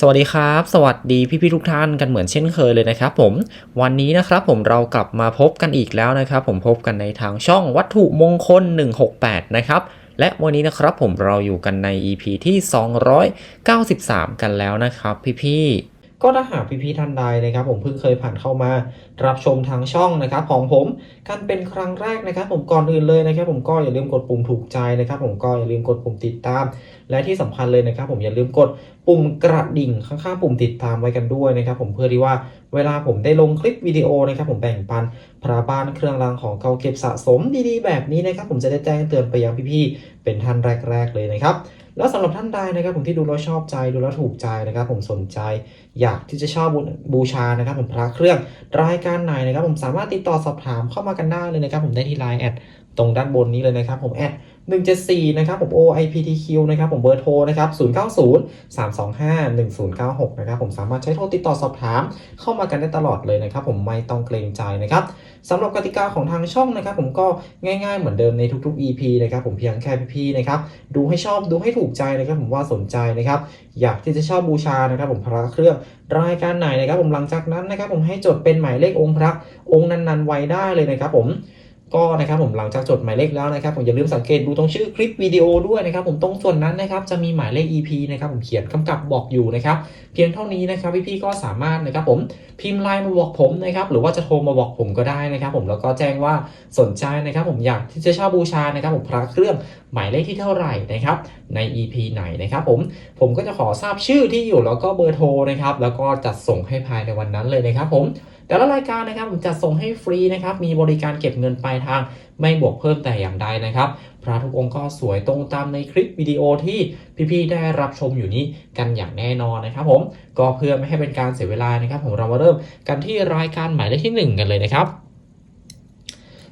สวัสดีครับ สวัสดีพี่ๆทุกท่านกันเหมือนเช่นเคยเลยนะครับผมวันนี้นะครับผมเรากลับมาพบกันอีกแล้วนะครับ ผมพบกันในทางช่องวัตถุมงคล 168 นะครับและวันนี้นะครับผมเราอยู่กันใน EP ที่ 293 กันแล้วนะครับพี่ๆ ก็ถ้าหากพี่ๆท่านใดนะครับ ผมเพิ่งเคยผ่านเข้ามารับชมทางช่องนะครับ ของผมกันเป็นครั้งแรกนะครับ ผมก่อนอื่นเลยนะครับ ผมก็อย่าลืมกดปุ่มถูกใจนะครับ ผมก็อย่าลืมกดปุ่มติดตาม และที่สำคัญเลยนะครับ ผมอย่าลืมกดปุ่มกระดิ่งข้างๆปุ่มติดตามไว้กันด้วยนะครับ ผมเพื่อที่ว่าเวลาผมได้ลงคลิปวิดีโอนะครับ ผมแบ่งปันพระบ้านเครื่องรางของเก่าเก็บสะสมดีๆ แบบนี้นะครับ ผมจะได้แจ้งเตือนไปยังพี่ๆเป็นท่านแรก ๆ เลยนะครับ แล้วสำหรับท่านใดนะครับผมที่ดูแล้วชอบใจดูแล้วถูกใจนะครับผมสนใจอยากที่จะเชอบบูชานะครับผมพระเครื่องรายการไหนนะครับผมสามารถติดต่อสอบถามเข้ามากันได้เลยนะครับผมได้ที่ไลน์แอดตรงด้านบนนี้เลยนะครับผมแอด 174 นะครับผม OIPTQ นะครับผมเบอร์โทรนะครับ 090 325 1096 นะครับผมสามารถใช้โทรติดต่อสอบถามเข้ามากันได้ตลอดเลยนะครับผมไม่ต้องเกรงใจนะครับสำหรับกติกาของทางช่องนะครับผมก็ง่ายๆเหมือนเดิมในทุกๆ EP นะครับผมเพียงแค่พี่ๆนะครับดูให้ชอบดูให้ถูกใจนะครับผมว่าสนใจนะครับอยากที่จะเชอบบูชานะครับผมพระเครื่องรายการไหนนะครับผมหลังจากนั้นนะครับผมให้จดเป็นหมายเลของค์พระองค์นั้นๆไว้ได้เลยนะครับผม ก็นะครับผมหลังจากจดหมายเลขแล้วนะครับผมอย่าลืมสังเกตดูตรงชื่อคลิปวิดีโอด้วยนะครับผมตรงส่วนนั้นนะครับจะมีหมายเลข EP นะครับผมเขียนกำกับบอกอยู่นะครับเพียงเท่านี้นะครับพี่ๆก็สามารถนะครับผมพิมพ์ไลน์มาบอกผมนะครับหรือว่าจะโทรมาบอกผมก็ได้นะครับ ผมแล้วก็แจ้งว่าสนใจนะครับผมอยากที่จะเช่าบูชานะครับผมพระเครื่องหมายเลขที่เท่าไหร่นะครับใน EP ไหนนะครับผมผมก็จะขอทราบชื่อที่อยู่แล้วก็เบอร์โทรนะครับแล้วก็จัดส่งให้ภายในวันนั้นเลยนะครับผม แต่ละรายการนะครับผมจัดส่งให้ฟรีนะครับมีบริการเก็บเงินปลายทาง ไม่บวกเพิ่มแต่อย่างใดนะครับ พระทุกองค์ก็สวยตรงตามในคลิปวิดีโอที่พี่ๆได้รับชมอยู่นี้กันอย่างแน่นอนนะครับผมก็เพื่อไม่ให้เป็นการเสียเวลานะครับผมเรามาเริ่มกันที่รายการหมายเลขที่หนึ่งกันเลยนะครับ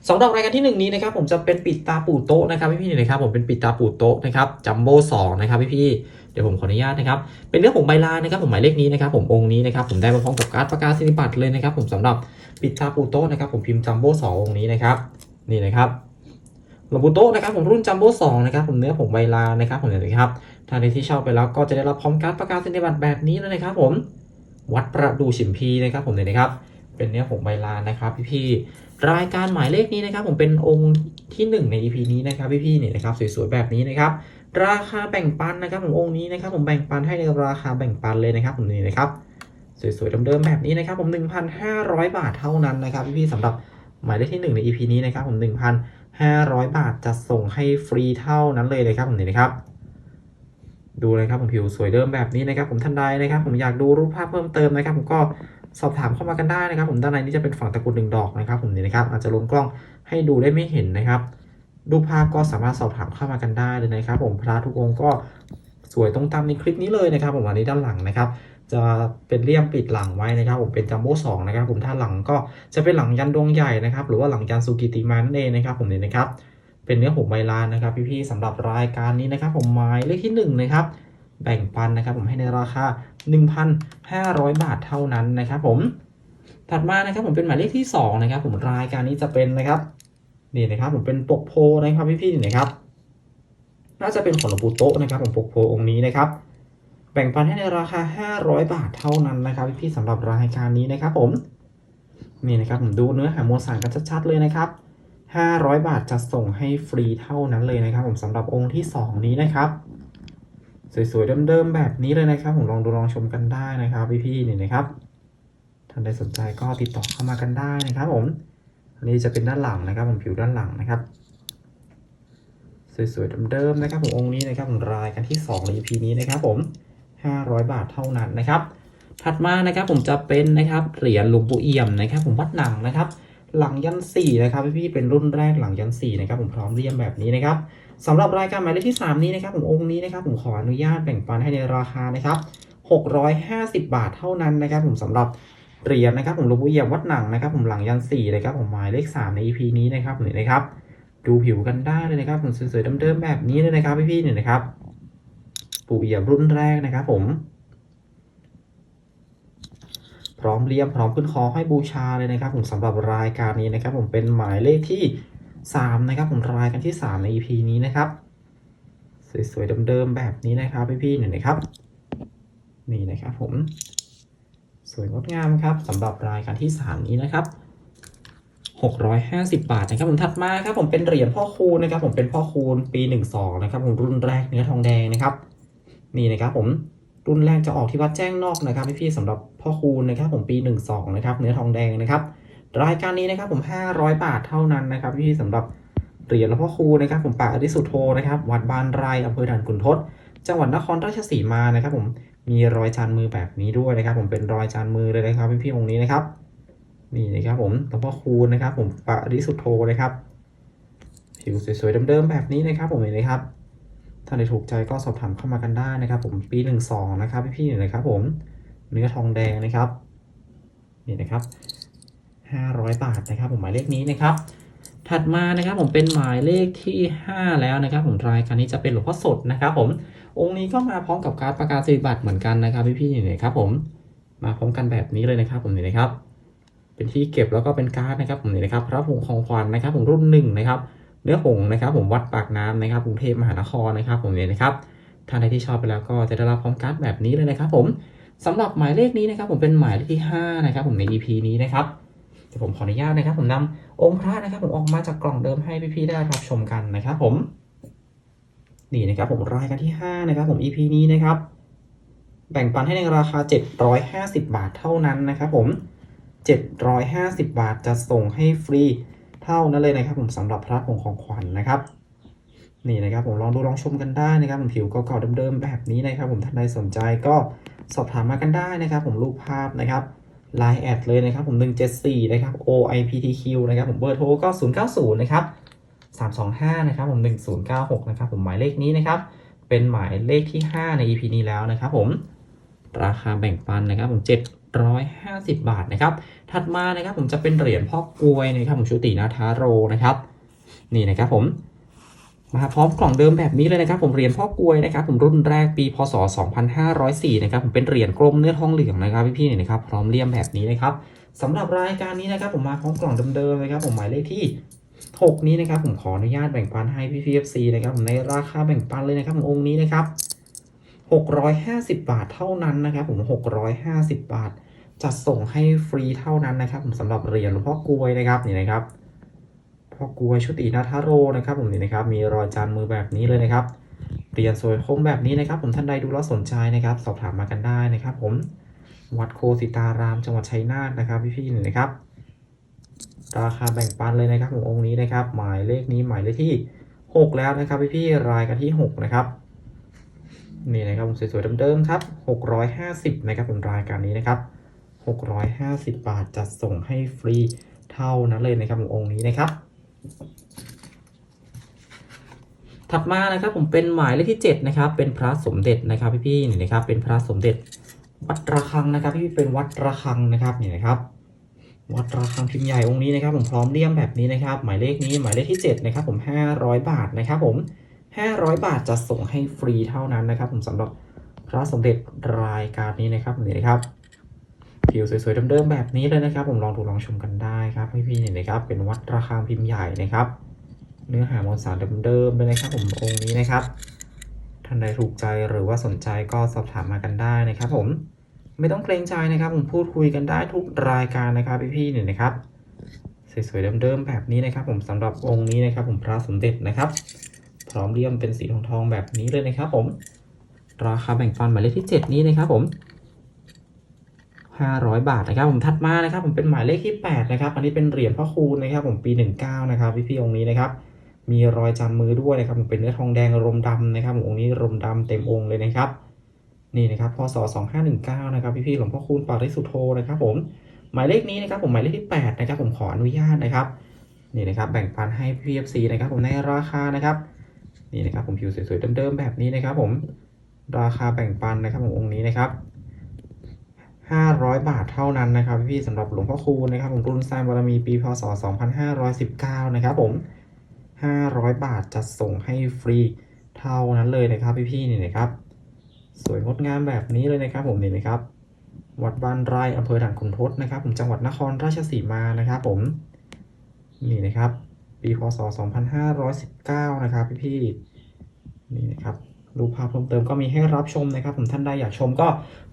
สำหรับรายการที่หนึ่งนี้นะครับผมจะเป็นปิดตาปูโต๊ะนะครับพี่ๆนะครับผมเป็นปิดตาปูโต๊ะนะครับจัมโบ้สองนะครับพี่ๆ เดี๋ยวผมขออนุญาตนะครับ เป็นเรื่องของใบลานนะครับ ผมหมายเลขนี้นะครับ ผมองค์นี้นะครับ ผมได้มาพร้อมกับการ์ดประกาศนียบัตรเลยนะครับ ผมสำหรับปิดตาปูโต้นะครับ ผมพิมพ์จัมโบ้สององค์นี้นะครับ นี่นะครับลวงปูโต้นะครับ ผมรุ่นจัมโบ้สองนะครับ ผมเนื้อผงใบลานนะครับ ผมเห็นไหมครับท่านใดที่ชอบไปแล้วก็จะได้รับพร้อมการ์ดประกาศนียบัตรแบบนี้เลยนะครับ ผมวัดประดูฉิมพีนะครับผมเนี่ยนะครับ เป็นเนื้อผงใบลานนะครับ พี่ๆรายการหมายเลขนี้นะครับ ผมเป็นองค์ที่หนึ่งใน EP นี้นะครับพี่ๆเนี่ยนะครับสวยๆแบบนี้นะครับ ราคาแบ่งปันนะครับผมองค์นี้นะครับผมแบ่งปันให้ในราคาแบ่งปันเลยนะครับผมนี่นะครับสวยๆเดิมๆแบบนี้นะครับผม 1,500 บาทเท่านั้นนะครับพี่ๆสำหรับหมายเลขที่ 1 ใน EP นี้นะครับผม1,500 บาทจะส่งให้ฟรีเท่านั้นเลยนะครับผมนี่นะครับ ดูเลยครับผมผิวสวยเดิมแบบนี้นะครับ ผมท่านใดนะครับ ผมอยากดูรูปภาพเพิ่มเติมนะครับ ผมก็สอบถามเข้ามากันได้นะครับ ผมด้านในนี้จะเป็นฝั่งตะกรุดหนึ่งดอกนะครับ ผมนี่นะครับอาจจะลงกล้องให้ดูได้ไม่เห็นนะครับ รูปภาพก็สามารถสอบถามเข้ามากันได้เลยนะครับ ผมพระทุกองค์ก็สวยตรงตามในคลิปนี้เลยนะครับ ผมอันนี้ด้านหลังนะครับ จะเป็นเลี่ยมปิดหลังไว้นะครับ ผมเป็นจัมโบ้สองนะครับ ผมถ้าหลังก็จะเป็นหลังยันดวงใหญ่นะครับ หรือว่าหลังยันสุกิติมานั่นเองนะครับ ผมเนี่ยนะครับ เป็นเนื้อหงใบลานนะครับ พี่ๆสำหรับรายการนี้นะครับ ผมหมายเลขที่หนึ่งนะครับแบ่งปันนะครับผมให้ในราคา 1,500 บาทเท่านั้นนะครับ ผมถัดมานะครับผมเป็นหมายเลขที่สองนะครับผมรายการนี้จะเป็นนะครับ นี่นะครับผมเป็นปกโพนะครับพี่ๆนี่นะครับ น่าจะเป็นของหลวงปู่โตะนะครับผมปกโพองค์นี้นะครับ แบ่งปันให้ในราคา 500 บาทเท่านั้นนะครับพี่ๆสำหรับรายการนี้นะครับผมนี่นะครับผมดูเนื้อหามวลสารกันชัดๆเลยนะครับ 500 บาทจะส่งให้ฟรีเท่านั้นเลยนะครับ ผมสำหรับองค์ที่ 2 นี้นะครับ สวยๆเดิมๆแบบนี้เลยนะครับ ผมลองดูลองชมกันได้นะครับพี่ๆนี่นะครับท่านใดสนใจก็ติดต่อเข้ามากันได้นะครับผม อันนี้จะเป็นด้านหลังนะครับผมผิวด้านหลังนะครับ สวยๆเดิมๆนะครับผมองค์นี้นะครับผมรายกันที่2ใน EP นี้นะครับผม 500 บาทเท่านั้นนะครับ ถัดมานะครับผมจะเป็นนะครับเหรียญหลวงปู่เอี่ยมนะครับ ผมวัดหนังนะครับ หลังยันสี่นะครับพี่ๆเป็นรุ่นแรกหลังยันสี่นะครับผมพร้อมเรียมแบบนี้นะครับสำหรับรายการหมายเลขที่ 3 นี้นะครับผมองค์นี้นะครับผมขออนุญาตแบ่งปันให้ในราคานะครับ650 บาทเท่านั้นนะครับผมสำหรับ เหรียญนะครับผมลวงปู่เอียมวัดหนังนะครับ ผมหลังยันสี่นะครับผมหมายเลข3ใน EP นี้นะครับหนี่งนะครับดูผิวกันได้เลยนะครับ ผมสวยๆเดิมๆแบบนี้เลยนะครับพี่ๆเนี่ยนะครับปูเอี่ยมรุ่นแรกนะครับ ผม พร้อมเลี่ยมพร้อมขึ้นคอให้บูชาเลยนะครับ ผมสำหรับรายการนี้นะครับ ผมเป็นหมายเลขที่สามนะครับ ผมรายกันที่สามใน EP นี้นะครับสวยๆเดิมๆแบบนี้นะครับพี่ๆเนี่ยนะครับ นี่นะครับผม สวยงดงามครับสำหรับรายการที่ 3 นี้นะครับ 650 บาทนะครับผมถัดมาครับผมเป็นเหรียญพ่อคูณนะครับ ผมเป็นพ่อคูณปี 12 นะครับผมรุ่นแรกเนื้อทองแดงนะครับนี่นะครับผมรุ่นแรกจะออกที่วัดแจ้งนอกนะครับพี่ๆสำหรับพ่อคูณนะครับ ผมปี 12 นะครับ เนื้อทองแดงนะครับ รายการนี้นะครับผม 500 บาทเท่านั้นนะครับพี่ๆสำหรับเหรียญหลวงพ่อคูณนะครับ ผมปากอริสุโธนะครับวัดบ้านไรอำเภอด่านขุนทดจังหวัดนครราชสีมานะครับ ผม มีรอยจานมือแบบนี้ด้วยนะครับ ผมเป็นรอยจานมือเลยนะครับพี่ๆองค์นี้นะครับนี่นะครับผมหลวงพ่อคูณนะครับ ผมปริสุทธโธนะครับผิวสวยๆเดิมๆแบบนี้นะครับ ผมเห็นไหมครับถ้าใครถูกใจก็สอบถามเข้ามากันได้นะครับ ผมปีหนึ่งสองนะครับพี่ๆเนี่ยนะครับ ผมเนื้อทองแดงนะครับนี่นะครับห้าร้อยบาทนะครับ ผมหมายเลขนี้นะครับถัดมานะครับผมเป็นหมายเลขที่ 5 แล้วนะครับ ผมรายการนี้จะเป็นหลวงพ่อสดนะครับ ผม องค์นี้ก็มาพร้อมกับการประกาศสิบัตรเหมือนกันนะครับพี่ๆเนี่ยนครับผมมาพร้อมกันแบบนี้เลยนะครับผมเนี่ยนะครับ เป็นที่เก็บแล้วก็เป็นการ์ดนะครับผมนี่นะครับ พระผงของขวัญนะครับ ผมรุ่นหนึ่งนะครับ เนื้อผงนะครับ ผมวัดปากน้ำนะครับกรุงเทพมหานครนะครับ ผมเนี่ยนะครับท่านใดที่ชอบไปแล้วก็จะได้รับพร้อมการ์ดแบบนี้เลยนะครับ ผมสำหรับหมายเลขนี้นะครับ ผมเป็นหมายเลขที่ 5 นะครับ ผมใน EP นี้นะครับเดี๋ยวผมขออนุญาตนะครับ ผมนำองค์พระนะครับ ผมออกมาจากกล่องเดิมให้พี่ๆได้รับชมกันนะครับ ผม นี่นะครับผมรายการที่ 5 นะครับผม EP นี้นะครับ แบ่งปันให้ในราคา 750 บาทเท่านั้นนะครับผม 750 บาทจะส่งให้ฟรีเท่านั้นเลยนะครับ ผมสำหรับพระผงของขวัญนะครับ นี่นะครับผมลองดูลองชมกันได้นะครับ ผมผิวเก่าๆเดิมๆแบบนี้นะครับ ผมท่านใดสนใจก็สอบถามมากันได้นะครับ ผมรูปภาพนะครับไลน์แอดเลยนะครับผม 174 นะครับ OIPTQ นะครับผมเบอร์โทรก็ 090 นะครับ 325 นะครับผม 1096 นะครับผมหมายเลขนี้นะครับ เป็นหมายเลขที่ 5 ใน EP นี้แล้วนะครับผมราคาแบ่งปันนะครับผม 750 บาทนะครับ ถัดมานะครับผมจะเป็นเหรียญพ่อกลวยนะครับผมชุตินาทาโรนะครับ นี่นะครับผมมาพร้อมกล่องเดิมแบบนี้เลยนะครับ ผมเหรียญพ่อกลวยนะครับ ผมรุ่นแรกปีพศ 2504 นะครับผมเป็นเหรียญกลมเนื้อทองเหลืองนะครับพี่ๆเนี่ยนะครับพร้อมเลี่ยมแบบนี้นะครับสำหรับรายการนี้นะครับ ผมมาพร้อมกล่องเดิมๆนะครับ ผมหมายเลขที่ 6 นี้นะครับผมขออนุญาตแบ่งปันให้พี่พีเอฟซีนะครับผมในราคาแบ่งปันเลยนะครับองค์นี้นะครับ650 บาทเท่านั้นนะครับผม 650 บาท จัดส่งให้ฟรีเท่านั้นนะครับ ผมสำหรับเหรียญหลวงพ่อกลวยนะครับนี่นะครับพ่อกลวยชุตินาทาโรนะครับ ผมนี่นะครับมีรอยจานมือแบบนี้เลยนะครับเหรียญสวยคมแบบนี้นะครับ ผมท่านใดดูแล้วสนใจนะครับ สอบถามมากันได้นะครับ ผมวัดโคสิตารามจังหวัดชัยนาทนะครับ พี่ๆนี่นะครับ ราคาแบ่งปันเลยนะครับผมองค์นี้นะครับ หมายเลขนี้หมายเลขที่ 6 แล้วนะครับพี่ๆรายกันที่ 6 นะครับนี่นะครับผมสวยๆเดิมๆครับ 650 นะครับผมรายการนี้นะครับ 650 บาทจัดส่งให้ฟรีเท่านั้นเลยนะครับผมองค์นี้นะครับ ถัดมานะครับผมเป็นหมายเลขที่ 7 นะครับ เป็นพระสมเด็จนะครับพี่ๆนี่นะครับเป็นพระสมเด็จวัดระฆังนะครับ พี่ๆเป็นวัดระฆังนะครับนี่นะครับ วัดระฆังพิมพ์ใหญ่องค์นี้นะครับผมพร้อมเลี่ยมแบบนี้นะครับ หมายเลขนี้หมายเลขที่ 7 นะครับ ผม 500 บาทนะครับผม 500 บาทจะส่งให้ฟรีเท่านั้นนะครับ ผมสำหรับพระสมเด็จรายการนี้นะครับนี่นะครับผิวสวยๆเดิมๆแบบนี้เลยนะครับ ผมลองดูลองชมกันได้ครับพี่ๆเนี่ยนะครับ เป็นวัดระฆังพิมพ์ใหญ่นะครับ เนื้อหามวลสารเดิมๆเลยนะครับ ผมองค์นี้นะครับท่านใดถูกใจหรือว่าสนใจก็สอบถามมากันได้นะครับ ผม ไม่ต้องเกรงใจนะครับผมพูดคุยกันได้ทุกรายการนะครับพี่ๆเนี่ยนะครับสวยๆเดิมๆแบบนี้นะครับ ผมสำหรับองค์นี้นะครับ ผมพระสมเด็จนะครับ พร้อมเลี่ยมเป็นสีทองทองๆแบบนี้เลยนะครับ ผมราคาแบ่งปันหมายเลขที่ 7 นี้นะครับ ผม 500 บาทนะครับ ผมถัดมานะครับ ผมเป็นหมายเลขที่ 8 นะครับ อันนี้เป็นเหรียญพ่อคูณนะครับ ผมปี 19 นะครับพี่ๆองค์นี้นะครับ มีรอยจามือด้วยนะครับผมเป็นเนื้อทองแดงรมดำนะครับผมองค์นี้รมดำเต็มองค์เลยนะครับ นี่นะครับพศ2519นะครับพี่ๆหลวงพ่อคูณปาริสุโธนะครับผมหมายเลขนี้นะครับผมหมายเลขที่ 8 นะครับ ผมขออนุญาตนะครับนี่นะครับแบ่งปันให้ PFC นะครับผมในราคานะครับนี่นะครับผมผิวสวยๆเดิมๆแบบนี้นะครับผมราคาแบ่งปันนะครับผมองค์นี้นะครับ500 บาทเท่านั้นนะครับพี่ๆสำหรับหลวงพ่อคูณนะครับผมรุ่นสร้างบารมีปีพศ 2519 นะครับผม 500 บาทจะส่งให้ฟรีเท่านั้นเลยนะครับพี่ๆนี่นะครับ สวยงดงามแบบนี้เลยนะครับผมนี่นะครับ วัดบ้านไร่อำเภอด่านขุนทดนะครับ ผมจังหวัดนครราชสีมานะครับผมนี่นะครับ ปีพศ 2519 นะครับพี่ๆนี่นะครับรูปภาพเพิ่มเติมก็มีให้รับชมนะครับ ผมท่านใดอยากชมก็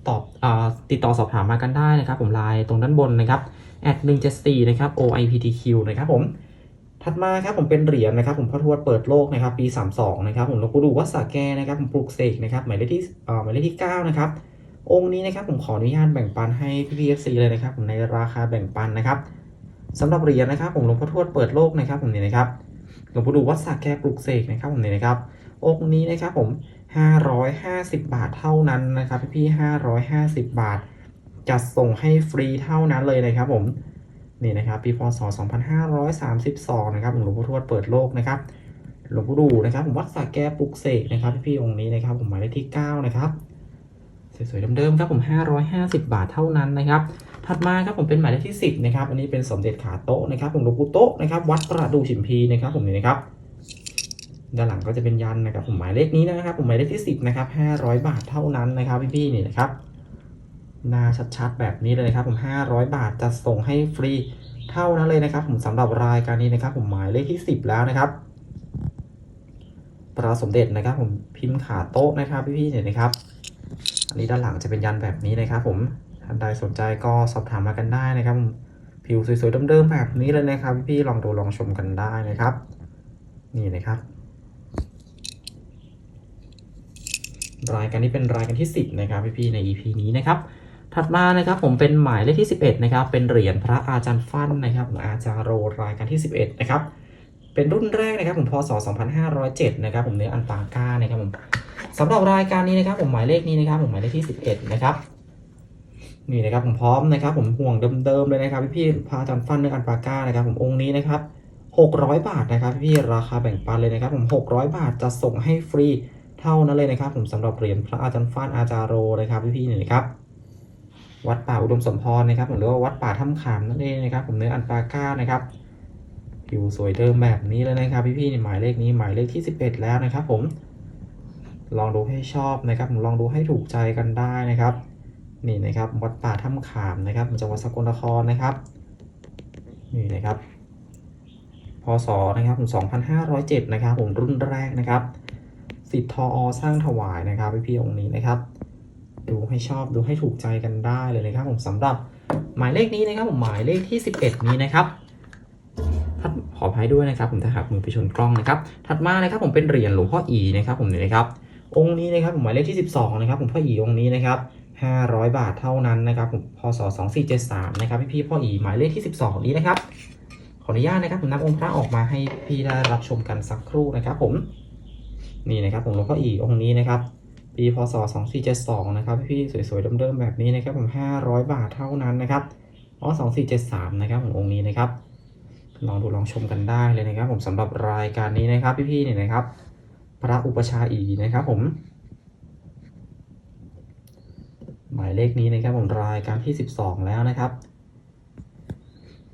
ตอบอติดต่อสอบถามมากันได้นะครับ ผมไลน์ตรงด้านบนนะครับแอด174นะครับ OIPTQ นะครับผม ถัดมาครับผมเป็นเหรียญนะครับผมพระทวดเปิดโลกนะครับปี 32นะครับผมหลวงปู่ดูวัดสาแกนะครับผมปลูกเสกนะครับหมายเลขที่เอ่อหมายเลขที่9นะครับองค์นี้นะครับผมขออนุญาตแบ่งปันให้พี่พีเอฟซีเลยนะครับผมในราคาแบ่งปันนะครับสำหรับเหรียญนะครับผมหลวงพ่อทวดเปิดโลกนะครับผมนี่นะครับหลวงปู่ดูวัดสาแกปลูกเสกนะครับผมนี่นะครับองค์นี้นะครับผม 550 บาทเท่านั้นนะครับพี่ๆ550 บาทจัดส่งให้ฟรีเท่านั้นเลยนะครับผม นี่นะครับปีพศ 2532 นะครับหลวงพ่อทวดเปิดโลกนะครับหลวงพ่อดูนะครับผมวัดสระแก้ปลุกเสกนะครับพี่ๆองค์นี้นะครับผมหมายเลขที่ 9 นะครับสวยๆเดิมๆครับผม 550 บาทเท่านั้นนะครับถัดมาครับผมเป็นหมายเลขที่ 10 นะครับ อันนี้เป็นสมเด็จขาโต๊ะนะครับผมหลวงปู่โต๊ะนะครับวัดประดูฉิมพีนะครับผมนี่นะครับด้านหลังก็จะเป็นยันนะครับผมหมายเลขนี้นะครับผมหมายเลขที่ 10 นะครับ 500 บาทเท่านั้นนะครับพี่ๆนี่นะครับ หน้าชัดๆ แบบนี้เลยนะครับผม 500 บาทจะส่งให้ฟรีเท่านั้นเลยนะครับ ผมสำหรับรายการนี้นะครับ ผมหมายเลขที่ 10 แล้วนะครับพระสมเด็จนะครับ ผมพิมพ์ขาโต๊ะนะครับ พี่ๆเนี่ยนะครับ อันนี้ด้านหลังจะเป็นยันแบบนี้นะครับ ผมท่านใดสนใจก็สอบถามมากันได้นะครับ ผิวสวยๆเดิมๆแบบนี้เลยนะครับ พี่ๆลองดูลองชมกันได้นะครับ นี่นะครับรายการนี้เป็นรายการที่ 10 นะครับพี่ๆใน EP นี้นะครับ ถัดมานะครับผมเป็นหมายเลขที่ 11นะครับเป็นเหรียญพระอาจารย์ฟั่นนะครับของอาจารย์โรรายการที่ 11นะครับเป็นรุ่นแรกนะครับผมพศ 2507นะครับผมเนื้ออันปาก้านะครับผมสำหรับรายการนี้นะครับผมหมายเลขนี้นะครับผมหมายเลขที่ 11นะครับนี่นะครับผมพร้อมนะครับผมห่วงเดิมๆเลยนะครับพี่ๆพระอาจารย์ฟั่นเนื้ออันปาก้านะครับผมองค์นี้นะครับ600 บาทนะครับพี่ราคาแบ่งปันเลยนะครับผม 600 บาทจะส่งให้ฟรีเท่านั้นเลยนะครับ ผมสำหรับเหรียญพระอาจารย์ฟ้านอาจารโรนะครับพี่ๆนี่นะครับ วัดป่าอุดมสมพรนะครับ หรือว่าวัดป่าถ้ำขามนั่นเองนะครับ ผมเนื้ออันปาก้านะครับผิวสวยเดิมแบบนี้เลยนะครับ พี่ๆนี่หมายเลขนี้หมายเลขที่ 11 แล้วนะครับ ผม ลองดูให้ชอบนะครับผมลองดูให้ถูกใจกันได้นะครับ นี่นะครับวัดป่าถ้ำขามนะครับจังหวัดสกลนครนะครับ นี่นะครับพศนะครับผม2507 นะครับ ผมรุ่นแรกนะครับสิทธทออสร้างถวายนะครับพี่ๆองค์นี้นะครับ ดูให้ชอบดูให้ถูกใจกันได้เลยนะครับผมสำหรับหมายเลขนี้นะครับผมหมายเลขที่ 11 นี้นะครับถัดขออภัยด้วยนะครับ ผมถ้าหากมือไปชนกล้องนะครับ ถัดมานะครับผมเป็นเหรียญหลวงพ่ออีนะครับ ผมเนี่ยนะครับ องค์นี้นะครับผมหมายเลขที่ 12 นะครับ ผมพ่ออีองค์นี้นะครับ500 บาทเท่านั้นนะครับผมพศ2473นะครับพี่พี่พ่ออีหมายเลขที่ 12 นี้นะครับ ขออนุญาตนะครับผมนำองค์พระออกมาให้พี่ได้รับชมกันสักครู่นะครับ ผมนี่นะครับผมหลวงพ่ออีองค์นี้นะครับ ปีพศ 2472 นะครับพี่ๆสวยๆเดิมๆแบบนี้นะครับผม 500 บาทเท่านั้นนะครับอ๋อ2473 นะครับผมองค์นี้นะครับลองดูลองชมกันได้เลยนะครับ ผมสำหรับรายการนี้นะครับ พี่ๆเนี่ยนะครับ พระอุปชาอีนะครับ ผม หมายเลขนี้นะครับ ผมรายการที่ 12 แล้วนะครับ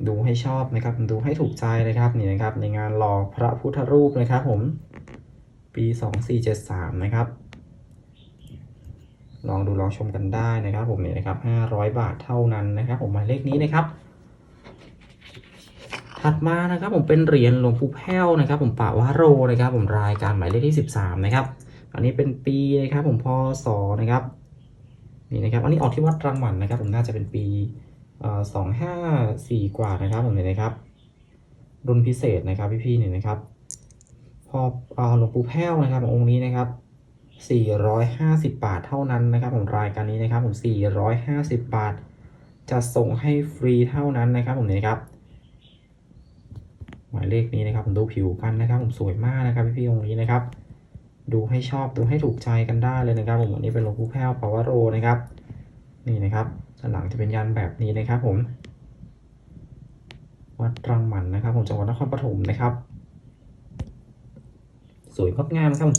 ดูให้ชอบนะครับดูให้ถูกใจนะครับนี่นะครับ ในงานหล่อพระพุทธรูปนะครับ ผม ปี 2473 นะครับ ลองดูลองชมกันได้นะครับผมนี่นะครับ500 บาทเท่านั้นนะครับ ผมหมายเลขนี้นะครับ ถัดมานะครับผมเป็นเหรียญหลวงปู่แพ้วนะครับ ผมป่าวาโรนะครับ ผมรายการหมายเลขที่ 13 นะครับ อันนี้เป็นปีนะครับ ผมพศนะครับนี่นะครับ อันนี้ออกที่วัดรังหมันนะครับ ผมน่าจะเป็นปีสองห้าสี่กว่านะครับ ผมเนี่ยนะครับ รุ่นพิเศษนะครับพี่ๆเนี่ยนะครับ พอหลวงปู่แพ้วนะครับ องค์นี้นะครับ 450 บาทเท่านั้นนะครับผมรายการนี้นะครับผม450 บาท จะส่งให้ฟรีเท่านั้นนะครับผมนี่ครับหมายเลขนี้นะครับผมดูผิวกันนะครับ ผมสวยมากนะครับพี่ๆองค์นี้นะครับ ดูให้ชอบดูให้ถูกใจกันได้เลยนะครับ ผมวันนี้เป็นหลวงปู่แพ้วปาวโรนะครับ นี่นะครับด้านหลังจะเป็นยันแบบนี้นะครับ ผม วัดรังหมันนะครับ ผมจังหวัดนครปฐมนะครับ สวยงดงามนะครับ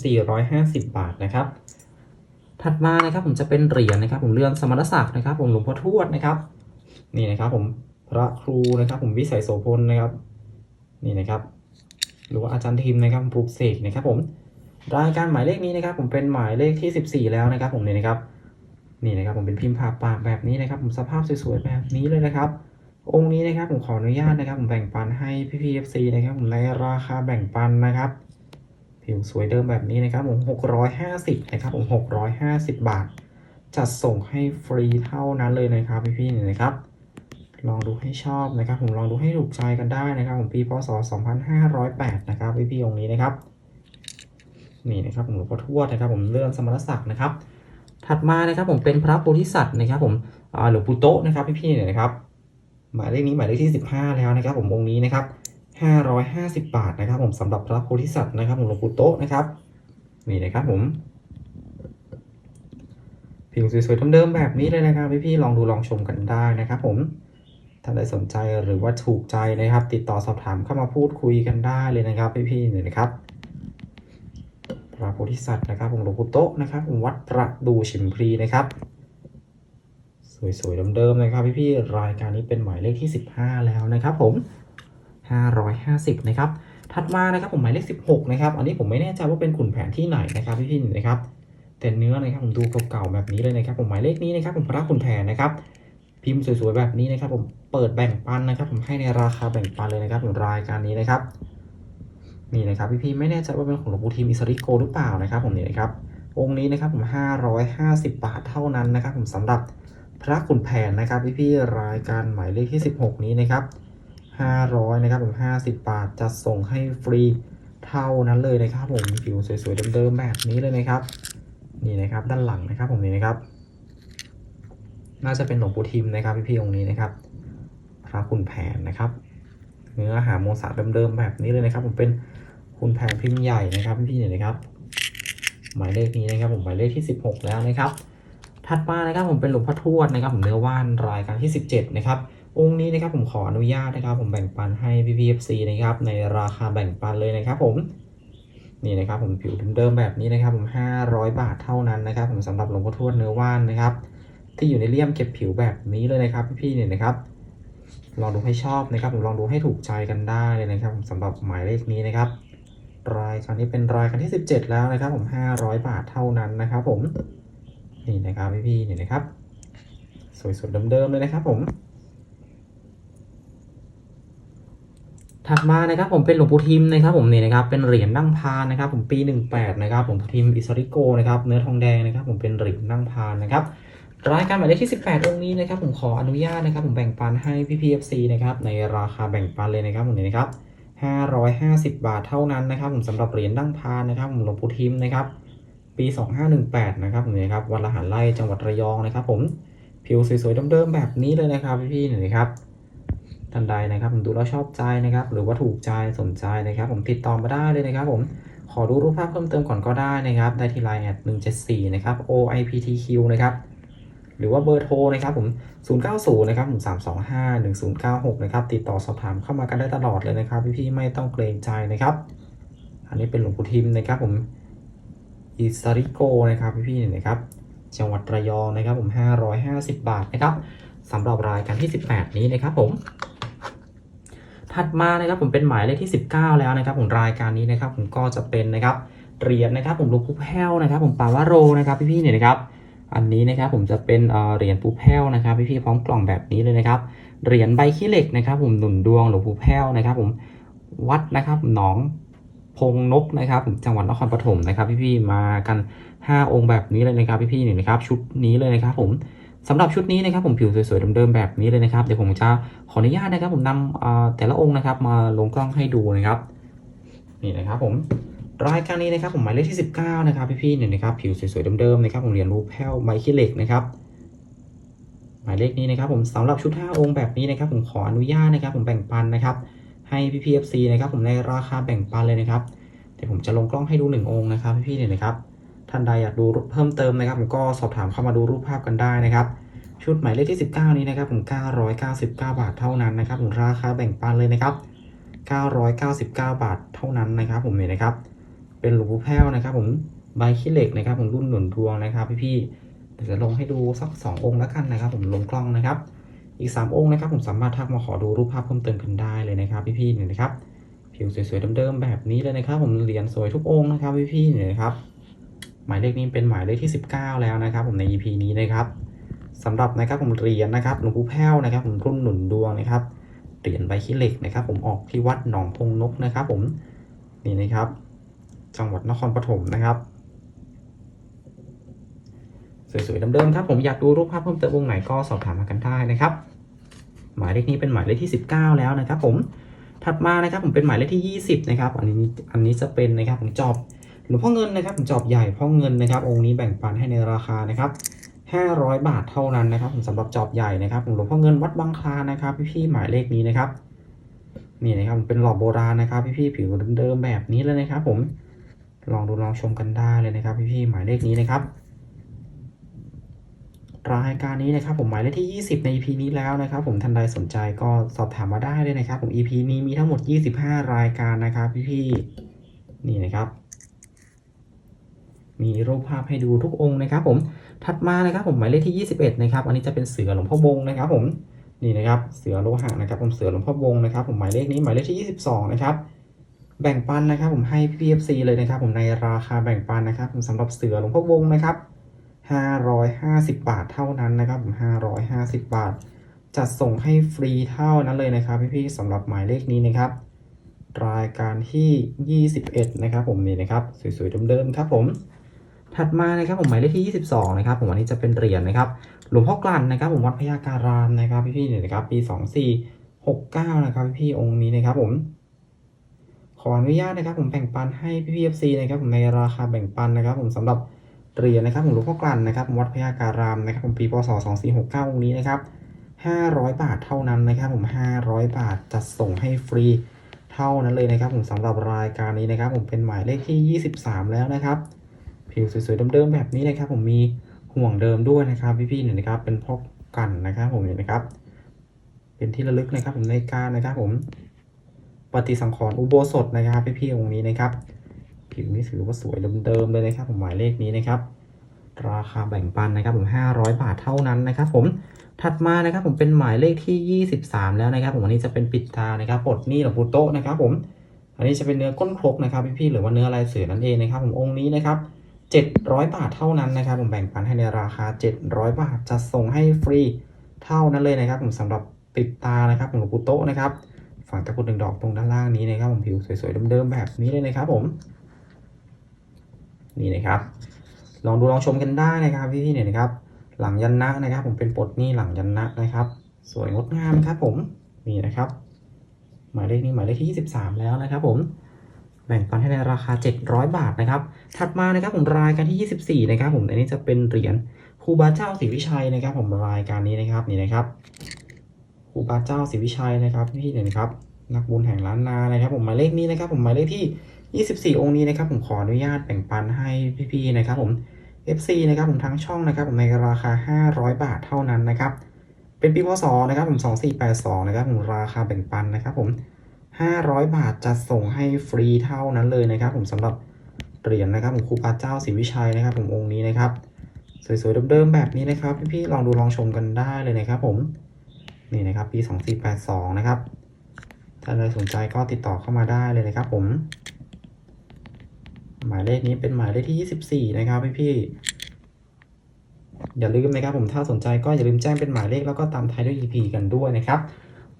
450 บาทนะครับ ถัดมานะครับผมจะเป็นเหรียญนะครับ ผมเรือนสมณศักดิ์นะครับ ผมหลวงพ่อทวดนะครับ นี่นะครับ ผมพระครูนะครับ ผมวิสัยโสพลนะครับ นี่นะครับ หรือว่าอาจารย์ทิมนะครับปลูกเสกนะครับ ผมรายการหมายเลขนี้นะครับ ผมเป็นหมายเลขที่ 14 แล้วนะครับ ผมนี่นะครับ นี่นะครับ ผมเป็นพิมพ์ผ่าปากแบบนี้นะครับ ผมสภาพสวยๆแบบนี้เลยนะครับ องค์นี้นะครับ ผมขออนุญาตนะครับ ผมแบ่งปันให้พี่พีเอฟซีนะครับ ผมในราคาแบ่งปันนะครับ ผิวสวยเดิมแบบนี้นะครับผม650นะครับผม650 บาท จัดส่งให้ฟรีเท่านั้นเลยนะครับพี่ๆเนี่ยนะครับ ลองดูให้ชอบนะครับผมลองดูให้ถูกใจกันได้นะครับผมปีพศ 2508 นะครับพี่ๆองค์นี้นะครับนี่นะครับผมหลวงพ่อทวดนะครับผมเลื่อนสมณศักดิ์นะครับ ถัดมานะครับผมเป็นพระโพธิสัตว์นะครับผมหลวงปู่โตนะครับพี่ๆเนี่ยนะครับหมายเลขนี้หมายเลขที่ 15 แล้วนะครับผมองค์นี้นะครับ 550 บาทนะครับ ผมสำหรับพระโพธิสัตว์นะครับผมหลวงปู่โตะนะครับ นี่นะครับผมผิวสวยๆเดิมๆแบบนี้เลยนะครับพี่ๆลองดูลองชมกันได้นะครับ ผมถ้าใดสนใจหรือว่าถูกใจนะครับ ติดต่อสอบถามเข้ามาพูดคุยกันได้เลยนะครับพี่ๆเนี่ยนะครับพระโพธิสัตว์นะครับผมหลวงปู่โตะนะครับผมวัดประดูชิมพลีนะครับ สวยๆเดิมๆนะครับพี่ๆรายการนี้เป็นหมายเลขที่ 15 แล้วนะครับผม 550นะครับถัดมานะครับผมหมายเลข 16นะครับอันนี้ผมไม่แน่ใจว่าเป็นขุนแผนที่ไหนนะครับพี่ๆนะครับแต่เนื้อนะครับผมดูเก่าๆแบบนี้เลยนะครับ ผมหมายเลขนี้นะครับผมพระขุนแผนนะครับพิมพ์สวยๆแบบนี้นะครับ ผมเปิดแบ่งปันนะครับ ผมให้ในราคาแบ่งปันเลยนะครับผมรายการนี้นะครับนี่นะครับพี่ๆไม่แน่ใจว่าเป็นของหลวงปู่ทิมอิสริโกหรือเปล่านะครับ ผมนี่นะครับองค์นี้นะครับผม 550 บาทเท่านั้นนะครับ ผมสำหรับพระขุนแผนนะครับพี่ๆรายการหมายเลขที่ 16 นี้นะครับ 500นะครับผม50 บาทจะส่งให้ฟรีเท่านั้นเลยนะครับผมผิวสวยๆเดิมๆแบบนี้เลยนะครับ นี่นะครับด้านหลังนะครับผมนี่นะครับ น่าจะเป็นหลวงปู่ทิมนะครับพี่ๆองค์นี้นะครับ พระขุนแผนนะครับ เนื้อหาโมสาเดิมๆแบบนี้เลยนะครับ ผมเป็นขุนแผนพิมพ์ใหญ่นะครับพี่ๆเนี่ยนะครับ หมายเลขนี้นะครับผมหมายเลขที่ 16 แล้วนะครับ ถัดมานะครับผมเป็นหลวงพ่อทวดนะครับ ผมเนื้อว่านรายการที่ 17 นะครับ องค์นี้นะครับผมขออนุญาตนะครับ ผมแบ่งปันให้พี่พีเอฟซีนะครับ ในราคาแบ่งปันเลยนะครับผมนี่นะครับผมผิวเดิมๆแบบนี้นะครับ ผม500 บาทเท่านั้นนะครับ ผมสำหรับหลวงพ่อทวดเนื้อว่านนะครับ ที่อยู่ในเลี่ยมเก็บผิวแบบนี้เลยนะครับ พี่ๆเนี่ยนะครับลองดูให้ชอบนะครับ ผมลองดูให้ถูกใจกันได้เลยนะครับ ผมสำหรับหมายเลขนี้นะครับ รายการนี้เป็นรายการที่ 17 แล้วนะครับ ผม 500 บาทเท่านั้นนะครับ ผมนี่นะครับพี่ๆเนี่ยนะครับ สวยๆเดิมๆเลยนะครับ ผม ถัดมานะครับผมเป็นหลวงปู่ทิมนะครับผมนี่นะครับเป็นเหรียญนั่งพานนะครับ ผมปี 18นะครับผมทิมอิสริโกนะครับเนื้อทองแดงนะครับ ผมเป็นเหรียญนั่งพานนะครับรายการหมายเลขที่ 18 องค์นี้นะครับผมขออนุญาตนะครับ ผมแบ่งปันให้พี่พีเอฟซีนะครับในราคาแบ่งปันเลยนะครับผมนี่นะครับ550 บาทเท่านั้นนะครับ ผมสำหรับเหรียญนั่งพานนะครับผมหลวงปู่ทิมนะครับ ปี 2518 นะครับผมนี่นะครับวัดละหารไร่จังหวัดระยองนะครับ ผมผิวสวยๆเดิมๆแบบนี้เลยนะครับพี่ๆนี่ยนะครับ ท่านใดนะครับผมดูแล้วชอบใจนะครับ หรือว่าถูกใจสนใจนะครับ ผมติดต่อมาได้เลยนะครับผมขอดูรูปภาพเพิ่มเติมก่อนก็ได้นะครับ ได้ที่ไลน์แอด174นะครับ OIPTQ นะครับหรือว่าเบอร์โทรนะครับผม 090 นะครับผม325 1096 นะครับ ติดต่อสอบถามเข้ามากันได้ตลอดเลยนะครับ พี่ๆ ไม่ต้องเกรงใจนะครับ อันนี้เป็นหลวงปู่ทิมนะครับผม อิสริโกนะครับพี่ๆนะครับ จังหวัดระยองนะครับผม 550 บาทนะครับสำหรับรายการที่ 18 นี้นะครับผม ถัดมานะครับผมเป็นหมายเลขที่ 19 แล้วนะครับผมรายการนี้นะครับผมก็จะเป็นนะครับเหรียญนะครับผมลูกปูแพ้วนะครับ ผมปาวาโรนะครับพี่ๆเนี่ยนะครับอันนี้นะครับผมจะเป็นเอ่อเหรียญปูแพ้วนะครับพี่ๆพร้อมกล่องแบบนี้เลยนะครับเหรียญใบขี้เหล็กนะครับผมหนุนดวงหลวงปู่แพ้วนะครับผมวัดนะครับหนองพงนกนะครับผมจังหวัดนครปฐมนะครับ พี่ๆมากัน 5 องค์แบบนี้เลยนะครับ พี่ๆเนี่ยนะครับ ชุดนี้เลยนะครับ ผม สำหรับชุดนี้นะครับผมผิวสวยๆเดิมๆแบบนี้เลยนะครับเดี๋ยวผมจะขออนุญาตนะครับ ผมนำเอ่อแต่ละองค์นะครับ มาลงกล้องให้ดูนะครับนี่นะครับผมรายการนี้นะครับผมหมายเลขที่ 19 นะครับพี่ๆเนี่ยนะครับผิวสวยๆเดิมๆนะครับผมเรียญรูปแพ้วไมค์ขี้เหล็กนะครับหมายเลขนี้นะครับผมสำหรับชุด 5 องค์แบบนี้นะครับผมขออนุญาตนะครับ ผมแบ่งปันนะครับให้พี่พีเอฟซีนะครับผมในราคาแบ่งปันเลยนะครับเดี๋ยวผมจะลงกล้องให้ดูหนึ่งองค์นะครับพี่ๆเนี่ยนะครับานใดอยากดูเพิ่มเติมนะครับผมก็สอบถามเข้ามาดูรูปภาพกันได้นะครับชุดหมายเลขที่ 19 นี้นะครับผม999 บาทเท่านั้นนะครับผมราคาแบ่งปันเลยนะครับ 999 บาทเท่านั้นนะครับ ผมเนี่ยนะครับ เป็นหลวงปู่แพ้วนะครับ ผมใบขี้เหล็กนะครับ ผมรุ่นหนุนดวงนะครับ พี่ๆเดี๋ยวจะลงให้ดูสัก 2 องค์แล้วกันนะครับ ผมลงกล้องนะครับ อีก 3 องค์นะครับ ผมสามารถทักมาขอดูรูปภาพเพิ่มเติมกันได้เลยนะครับ พี่ๆเนี่ยนะครับผิวสวยๆเดิมๆแบบนี้เลยนะครับ ผมเหรียญสวยทุกองค์นะครับ พี่ๆเนี่ยนะครับ หมายเลขนี้เป็นหมายเลขที่ 19 แล้วนะครับ ผมใน EP นี้นะครับสำหรับนะครับผมเหรียญนะครับหลวงปู่แพ้วนะครับ ผมรุ่นหนุนดวงนะครับเหรียญใบขี้เหล็กนะครับ ผมออกที่วัดหนองพงนกนะครับ ผมนี่นะครับ จังหวัดนครปฐมนะครับสวยๆเดิมๆครับผมอยากดูรูปภาพเพิ่มเติมวงไหนก็สอบถามมากันได้นะครับ หมายเลขนี้เป็นหมายเลขที่ 19 แล้วนะครับ ผมถัดมานะครับผมเป็นหมายเลขที่ 20 นะครับ อันนี้อันนี้จะเป็นนะครับผมจอบ หลวงพ่อเงินนะครับจอบใหญ่พ่อเงินนะครับ องค์นี้แบ่งปันให้ในราคานะครับ500 บาทเท่านั้นนะครับผมสำหรับจอบใหญ่นะครับหลวงพ่อเงินวัดบางคลานะครับ พี่ๆหมายเลขนี้นะครับนี่นะครับเป็นหล่อโบราณนะครับ พี่ๆผิวเดิมๆแบบนี้เลยนะครับ ผมลองดูลองชมกันได้เลยนะครับ พี่ๆหมายเลขนี้นะครับรายการนี้นะครับผมหมายเลขที่ 20 ใน EP นี้แล้วนะครับ ผมท่านใดสนใจก็สอบถามมาได้เลยนะครับ ผม EP นี้มีทั้งหมด 25 รายการนะครับ พี่ๆนี่นะครับ มีรูปภาพให้ดูทุกองค์นะครับ ผมถัดมานะครับผมหมายเลขที่ 21 นะครับ อันนี้จะเป็นเสือหลวงพ่อวงนะครับ ผมนี่นะครับเสือโลหะนะครับ ผมเสือหลวงพ่อวงนะครับ ผมหมายเลขนี้หมายเลขที่ 22 นะครับ แบ่งปันนะครับ ผมให้ PFC เลยนะครับ ผมในราคาแบ่งปันนะครับ ผมสำหรับเสือหลวงพ่อวงนะครับ550 บาทเท่านั้นนะครับผม550 บาท จัดส่งให้ฟรีเท่านั้นเลยนะครับพี่ๆสำหรับหมายเลขนี้นะครับ รายการที่ 21 นะครับ ผมนี่นะครับ สวยๆเดิมๆครับผม ถัดมานะครับผมหมายเลขที่ 22 นะครับผมอันนี้จะเป็นเหรียญนะครับหลวงพ่อกลั่นนะครับ ผมวัดพญาการามนะครับพี่ๆเนี่ยนะครับ ปี 2469 นะครับพี่ๆองค์นี้นะครับผมขออนุญาตนะครับ ผมแบ่งปันให้พี่ๆ FC นะครับผมในราคาแบ่งปันนะครับ ผมสำหรับเหรียญนะครับของหลวงพ่อกลั่นนะครับผมวัดพญาการามนะครับ ผมปีพศ2469องค์นี้นะครับ500 บาทเท่านั้นนะครับ ผม 500 บาทจัดส่งให้ฟรีเท่านั้นเลยนะครับ ผมสำหรับรายการนี้นะครับ ผมเป็นหมายเลขที่ 23 แล้วนะครับ ผิวสวยๆเดิมๆแบบนี้นะครับผมมีห่วงเดิมด้วยนะครับพี่ๆเนี่ยนะครับเป็นพกกันนะครับผมเนี่ยนะครับ เป็นที่ระลึกนะครับผมในการนะครับผมปฏิสังขรณ์อุโบสถนะครับพี่ๆองค์นี้นะครับ ผิวนี่ถือว่าสวยเดิมๆเลยนะครับ ผมหมายเลขนี้นะครับ ราคาแบ่งปันนะครับผม500 บาทเท่านั้นนะครับผมถัดมานะครับผมเป็นหมายเลขที่ 23 แล้วนะครับ ผมอันนี้จะเป็นปิดตานะครับปลดหนี้หลวงปู่โตะนะครับผมอันนี้จะเป็นเนื้อก้นครกนะครับพี่ๆหรือว่าเนื้อลายเสือนั่นเองนะครับ ผมองค์นี้นะครับ 700 บาทเท่านั้นนะครับ ผมแบ่งปันให้ในราคา 700 บาทจะส่งให้ฟรีเท่านั้นเลยนะครับ ผมสำหรับปิดตานะครับของหลวงปู่โตนะครับฝั่งตะกุดหนึ่งดอกตรงด้านล่างนี้นะครับ ผมผิวสวยๆเดิมๆแบบนี้เลยนะครับ ผมนี่นะครับ ลองดูลองชมกันได้นะครับพี่ๆเนี่ยนะครับ หลังยันนะนะครับ ผมเป็นปลดนี่หลังยันนะนะครับ สวยงดงามครับ ผมนี่นะครับ หมายเลขนี้หมายเลขที่ 23 แล้วนะครับ ผม แบ่งปันให้ในราคา 700 บาทนะครับ ถัดมานะครับผมรายการที่ 24 นะครับผมอันนี้จะเป็นเหรียญครูบาเจ้าศรีวิชัยนะครับ ผมรายการนี้นะครับนี่นะครับครูบาเจ้าศรีวิชัยนะครับพี่ๆเนี่นะครับ นักบุญแห่งล้านนานะครับ ผมหมายเลขนี้นะครับ ผมหมายเลขที่ 24 องค์นี้นะครับ ผมขออนุญาตแบ่งปันให้พี่ๆนะครับ ผม FC นะครับผมทั้งช่องนะครับ ผมในราคา 500 บาทเท่านั้นนะครับ เป็นปีพศนะครับผม 2482 นะครับผมราคาแบ่งปันนะครับ ผม 500 บาทจะส่งให้ฟรีเท่านั้นเลยนะครับ ผมสำหรับเหรียญนะครับผมครูบาเจ้าศรีวิชัยนะครับ ผมองค์นี้นะครับ สวยๆเดิมๆแบบนี้นะครับ พี่ๆลองดูลองชมกันได้เลยนะครับ ผมนี่นะครับปี2482นะครับถ้าใครสนใจก็ติดต่อเข้ามาได้เลยนะครับ ผม หมายเลขนี้เป็นหมายเลขที่ 24 นะครับพี่ๆอย่าลืมนะครับผมถ้าสนใจก็อย่าลืมแจ้งเป็นหมายเลขแล้วก็ตามท้ายด้วย EP กันด้วยนะครับ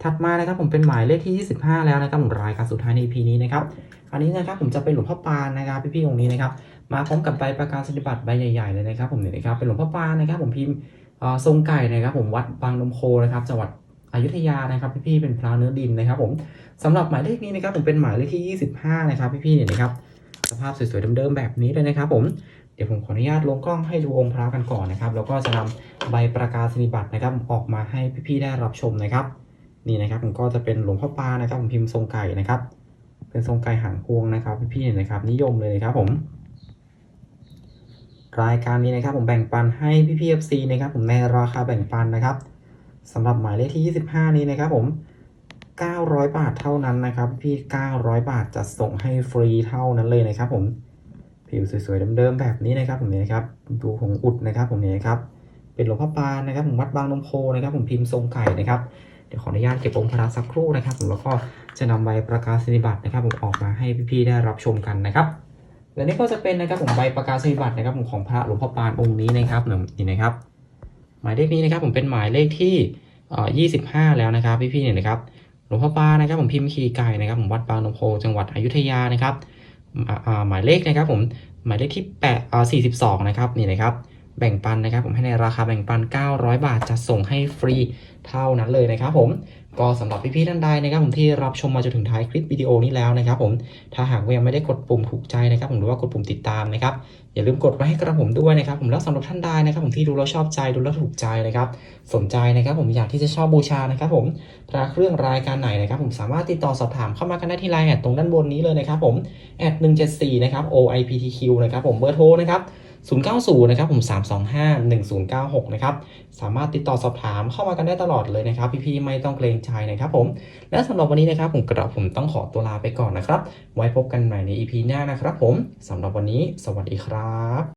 ถัดมานะครับผมเป็นหมายเลขที่ 25 แล้วนะครับผมรายการสุดท้ายใน EP นี้นะครับอันนี้นะครับผมจะเป็นหลวงพ่อปานนะครับพี่ๆองค์นี้นะครับมาพร้อมกับใบประกาศนียบัตรใบใหญ่ๆเลยนะครับผมเนี่ยนะครับเป็นหลวงพ่อปานนะครับผมพิมพ์ทรงไก่นะครับผมวัดบางนมโคนะครับจังหวัดอยุธยานะครับพี่ๆเป็นพระเนื้อดินนะครับผมสำหรับหมายเลขนี้นะครับผมเป็นหมายเลขที่ 25 นะครับพี่ๆเนี่ยนะครับสภาพสวยๆเดิมๆแบบนี้เลยนะครับผมเดี๋ยวผมขออนุญาตลงกล้องให้ดูองค์พระกันก่อนนะครับแล้วก็จะนำใบประกาศนียบัตรนะครับออกมาให้พี่ๆได้รับชมนะครับ นี่นะครับผมก็จะเป็นหลวงพ่อปานะครับผมพิมพ์ทรงไก่นะครับ เป็นทรงไก่หางพวงนะครับพี่ๆเนี่ยนะครับ นิยมเลยนะครับผมรายการนี้นะครับผมแบ่งปันให้พี่ๆ FC นะครับผมในราคาแบ่งปันนะครับสำหรับหมายเลขที่ 25 นี้นะครับผม 900 บาทเท่านั้นนะครับพี่ 900 บาทจะส่งให้ฟรีเท่านั้นเลยนะครับผมผิวสวยๆเดิมๆแบบนี้นะครับผมเนี่ยนะครับดูของอุดนะครับผมเนี่ยนะครับเป็นหลวงพ่อปานนะครับผมวัดบางนมโพนะครับผมพิมพ์ทรงไก่นะครับ เดี๋ยวขออนุญาตเก็บองค์พระสักครู่นะครับผมแล้วก็จะนำใบประกาศนียบัตรนะครับผมออกมาให้พี่ๆได้รับชมกันนะครับและนี่ก็จะเป็นนะครับผมใบประกาศนียบัตรนะครับผมของพระหลวงพ่อปานองค์นี้นะครับนี่นะครับ หมายเลขนี้นะครับผมเป็นหมายเลขที่เอ่อ25 แล้วนะครับพี่ๆเนี่ยนะครับหลวงพ่อปานนะครับผมพิมพ์ขีไก่นะครับผมวัดบางนมโพจังหวัดอยุธยานะครับหมายเลขนะครับผมหมายเลขที่8อ่า42 นะครับนี่นะครับ แบ่งปันนะครับ ผมให้ในราคาแบ่งปัน 900 บาทจะส่งให้ฟรีเท่านั้นเลยนะครับผมก็สำหรับพี่ๆท่านใดนะครับผมที่รับชมมาจนถึงท้ายคลิปวิดีโอนี้แล้วนะครับผมถ้าหากว่ายังไม่ได้กดปุ่มถูกใจนะครับผมหรือว่ากดปุ่มติดตามนะครับอย่าลืมกดไว้ให้กระผมด้วยนะครับผมแล้วสำหรับท่านใดนะครับผมที่ดูแล้วชอบใจดูแล้วถูกใจนะครับสนใจนะครับผมอยากที่จะชอบบูชานะครับผมพระเครื่องรายการไหนนะครับผมสามารถติดต่อสอบถามเข้ามากันได้ที่ไลน์แอดตรงด้านบนนี้เลยนะครับผมแอด174นะครับ OIPTQ นะครับผมเบอร์โทรนะครับ 090นะครับผม325 1096นะครับสามารถติดต่อสอบถามเข้ามากันได้ตลอดเลยนะครับพี่ๆไม่ต้องเกรงใจนะครับผมและสำหรับวันนี้นะครับผมกระผมต้องขอตัวลาไปก่อนนะครับ ไว้พบกันใหม่ใน EP หน้านะครับผมสำหรับวันนี้ สวัสดีครับ